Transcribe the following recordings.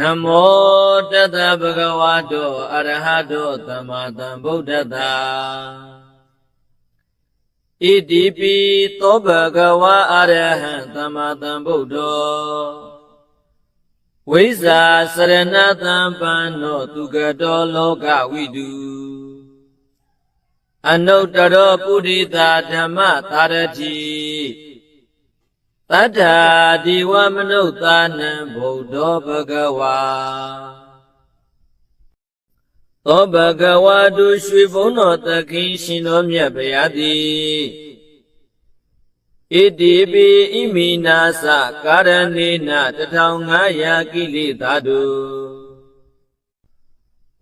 နမောတတဗုဒ္ဓဝါတောအရဟတောသမ္မာသမ္ဗုဒ္ဓတ္တာဣတိပိသောဘဂဝါအရဟံသမ္မာသမ္ဗုဒ္ဓောဝိဇာစရဏတံပန္နောသူကတောလောကဝိတုအနုတ္တရောပုရိသဓမ္မသာရတိ တတ္ထာဒီဝမနုဿာနံဗုဒ္ဓောဘဂဝါသောဘဂဝါတုရွှေဘုံတော်သခင်ရှင်တော်မြတ်ဗျာတိဣတိပိဣမိနာသကာရဏေန1500ကိလေသာတု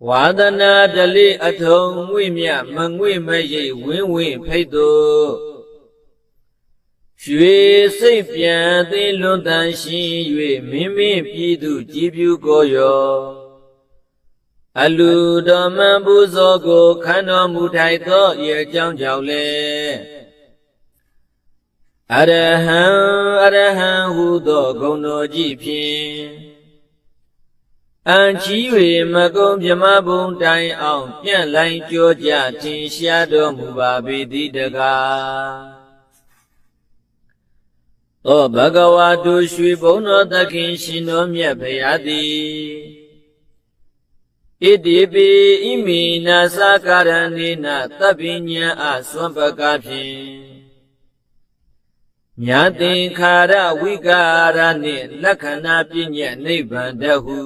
ဝါဒနာတလိအထုံငွေမြမငွေမရိပ်ဝင်းဝင်းဖိတ်တု ရွှေစိတ်ပြန်သိလွန်တန်ရှိ၍မင်းမင်းပြည်သူကြည်ပြူကိုရောအလူတော်မန်ပူဇော်ကိုခန္တော်မူထိုက်သောဤအကြောင်းကြောင့်လေအရဟံအရဟံဟုသောဂုဏ်တော်ကြီးဖြင့်အံချီ၍မကုံမြမဘုံတိုင်အောင် ပြန့်လိုင်းကြောကြထင်ရှားတော်မူပါပေသည်တကား သောဘဂဝါတုရွှေဘုံတော်သခင်ရှင်တော်မြတ်ဖရာသည်ဣတိပိဣမိနာသကာရဏေနသဗ္ဗညံအသွံပကဖြင့်ညာသင်္ခါရဝိကာရနှင့်လက္ခဏာပြည့်ညက်နိဗ္ဗာန်တဟု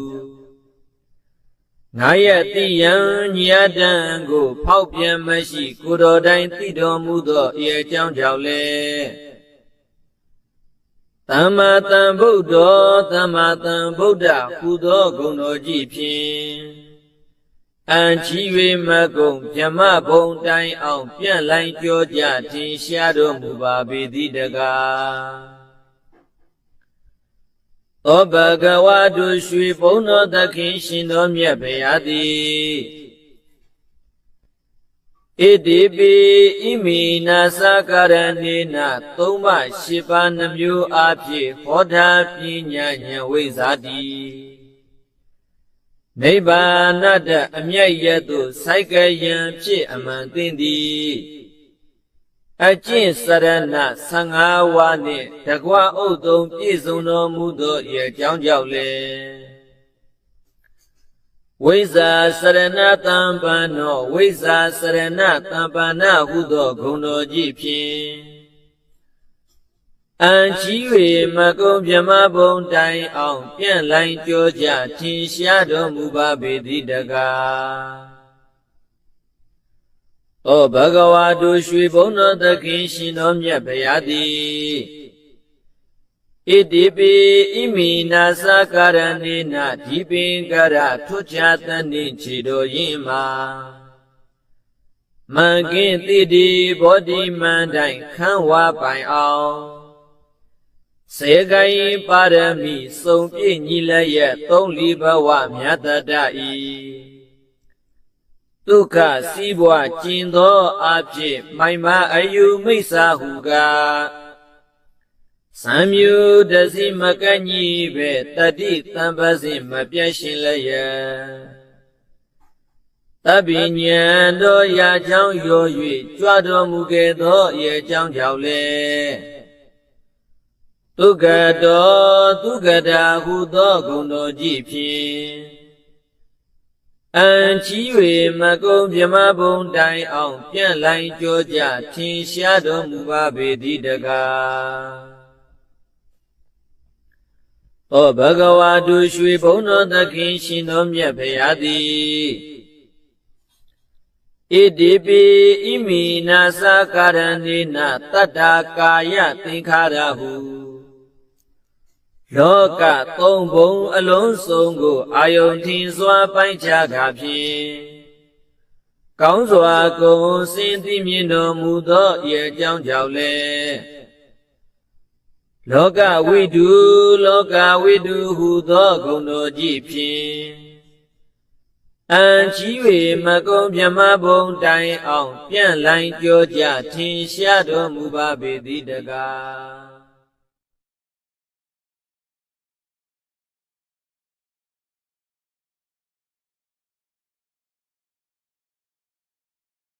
ငါရဲ့တိယံညာတံကို ဖောက်ပြန်မရှိ ကိုတော်တိုင်သိတော်မူသောဤအကြောင်းကြောင့်လေ သမ္မာသမ္ဗုဒ္ဓောသမ္မာသမ္ဗုဒ္ဓဟူသောဂုဏ်တော်ကြီးဖြင့်အံချီ၍မကုံမြမဘုံတိုင်အောင်ပြန့်လိုင်းကြောကြထင်ရှားတော်မူပါပေသည်တကားသောဘဂဝါတုရွှေဘုံတော်သခင်ရှင်တော်မြတ်ဗျာသည် ဣတိပိဣမိနာသကာရဏေနသုံးပါးရှိပါးနှမျိုးအဖြစ်ဟောတာပညာဉာဏ်ဝိဇာတိနိဗ္ဗာနတအမြတ်ရသို့စိုက်ကယံဖြစ်အမှန်သိသည်အကျင့်စရဏ15ဝါနှင့်တကွာဥတုံပြည့်စုံတော်မူသောဤအကြောင်းကြောင့်လေ ဝိဇာစရဏတံပန္နောဝိဇာစရဏတံပန္နဟုသောဂုဏ်တော်ကြီးဖြင့်အံချီ၍မကုံမြမဘုံတိုင်အောင် ပြန့်လိုင်းကြောကြထင်ရှားတော်မူပါပေသည်တကားဩဘဂဝါတို့ရွှေဘုံတော်သခင်ရှင်တော်မြတ်ဗျာသည် ဣတိပိဣမိနာသကာရဏေနဒီပင်ကရထွတ်ချသနိခြေတော်ရင်မှာမန်ကင်းတိတိဘောဓိမန္တိုင်ခန်းဝါပိုင်အောင်စေကိုင်ပါရမီစုံပြည့်ညီလည်းရဲ့သုံးလီဘဝမြတ်တတဤဒုက္ခစီးပွားကျင်သောအဖြစ်မိုင်မအယူမိစ္ဆာဟုကား သံမြူတစီမကညိပဲတတိတံပစီမပြတ်ရှင်လည်းရဲ့တပိညံတော်ရာချောင်းရော၍ကြွတော်မူခဲ့သောရဲ့အကြောင်းကြောင့်လေဒုက္ခတောဒုက္ခတာဟုသောဂုဏ်တော်ကြီးဖြင့်အံချီ၍မကုံမြမဘုံတိုင်အောင် ပြန့်လိုင်းကြောကြထင်ရှားတော်မူပါပေသည်တကား ဩဘဂဝါတုရွှေဘုံတော်သခင်ရှင်တော်မြတ်ဖရာသည်ဣတိပိဣမိနာသကာရဏေနတတ္တာကာယသင်္ခါရဟုလောကသုံးဘုံအလုံးစုံကိုအာယုန်ထင်စွာပိုင်းခြားခါဖြင့်ကောင်းစွာကုန်စင်သိမြင်တော်မူသောဤအကြောင်းကြောင့်လေ လောကဝိတုလောကဝိတုဟုသောဂုဏ်တော်ကြီးဖြင့်အံချီ၍မကုံမြမဘုံတိုင်အောင် ပြန့်လိုင်းကြောကြထင်ရှားတော်မူပါပေသည်တကား